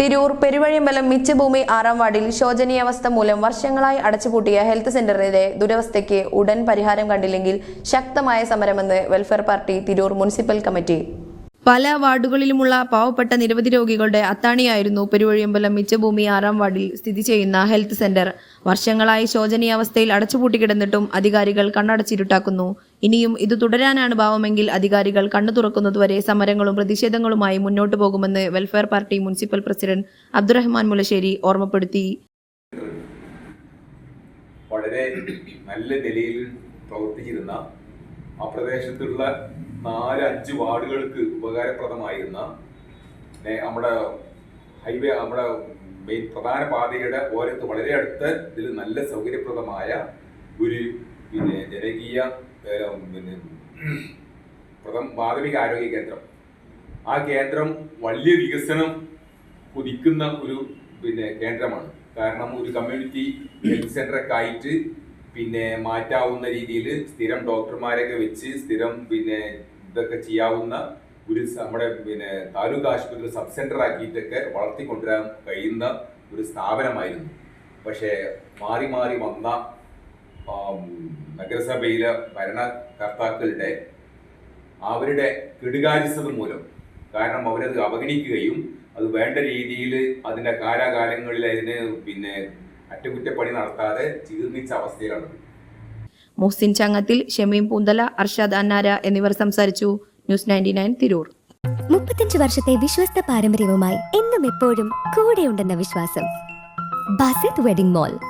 തിരൂർ പെരുവഴിയമ്പലം മിച്ചഭൂമി ആറാം വാർഡിൽ ശോചനീയാവസ്ഥ മൂലം വർഷങ്ങളായി അടച്ചുപൂട്ടിയ ഹെൽത്ത് സെന്ററിലെ ദുരവസ്ഥയ്ക്ക് ഉടൻ പരിഹാരം കണ്ടില്ലെങ്കിൽ ശക്തമായ സമരമെന്ന് welfare party Tirur municipal committee. പല വാർഡുകളിലുമുള്ള പാവപ്പെട്ട നിരവധി രോഗികളുടെ അത്താണിയായിരുന്നു പെരുവഴിയമ്പലം മിച്ചഭൂമി ആറാം വാർഡിൽ സ്ഥിതി ചെയ്യുന്ന ഹെൽത്ത് സെന്റർ. വർഷങ്ങളായി ശോചനീയാവസ്ഥയിൽ അടച്ചുപൂട്ടിക്കിടന്നിട്ടും അധികാരികൾ കണ്ണടച്ചിരുട്ടാക്കുന്നു. ഇനിയും ഇത് തുടരാനാണ് ഭാവമെങ്കിൽ അധികാരികൾ കണ്ണു തുറക്കുന്നതുവരെ സമരങ്ങളും പ്രതിഷേധങ്ങളുമായി മുന്നോട്ടു പോകുമെന്ന് welfare party municipal president Abdurahman Mulasseri ഓർമ്മപ്പെടുത്തി. വളരെ നല്ല നിലയിൽ പ്രവർത്തിച്ചിരുന്ന ആ പ്രദേശത്തുള്ള നാല് അഞ്ച് വാർഡുകൾക്ക് ഉപകാരപ്രദമായിരുന്ന നമ്മുടെ ഹൈവേ നമ്മുടെ മെയിൻ പ്രധാന പാതയുടെ ഓരത്ത് വളരെ അടുത്ത് ഇതിൽ നല്ല സൗകര്യപ്രദമായ ഒരു പിന്നെ ജനകീയ പിന്നെ പ്രഥം പ്രാഥമിക ആരോഗ്യ കേന്ദ്രം. ആ കേന്ദ്രം വലിയ വികസനം കുതിക്കുന്ന ഒരു പിന്നെ കേന്ദ്രമാണ്. കാരണം ഒരു കമ്മ്യൂണിറ്റി ഹെൽത്ത് സെന്ററൊക്കെ ആയിട്ട് പിന്നെ മാറ്റാവുന്ന രീതിയിൽ സ്ഥിരം ഡോക്ടർമാരൊക്കെ വെച്ച് സ്ഥിരം പിന്നെ ഇതൊക്കെ ചെയ്യാവുന്ന ഒരു നമ്മുടെ പിന്നെ താലൂക്ക് ആശുപത്രി സബ് സെന്റർ ആക്കിയിട്ടൊക്കെ വളർത്തിക്കൊണ്ടുവരാൻ കഴിയുന്ന ഒരു സ്ഥാപനമായിരുന്നു. പക്ഷേ മാറി മാറി വന്ന നഗരസഭയിലെ ഭരണകർത്താക്കളുടെ അവരുടെ കെടുകാര്യസ്ഥത മൂലം. കാരണം അവരത് അവഗണിക്കുകയും അത് വേണ്ട രീതിയിൽ അതിന്റെ കാലാകാലങ്ങളിൽ അതിന് പിന്നെ അറ്റകുറ്റപ്പണി നടത്താതെ ജീർണിച്ച അവസ്ഥയിലാണ്. മുഹ്സിൻ ചങ്ങത്തിൽ ഷമീം പൂന്തല അർഷാദ് അന്നാര എന്നിവർ സംസാരിച്ചു. News ninety nine Tirur. മുപ്പത്തഞ്ച് വർഷത്തെ വിശ്വസ്ത പാരമ്പര്യവുമായി എന്നും എപ്പോഴും കൂടെയുണ്ടെന്ന വിശ്വാസം. Basith wedding mall.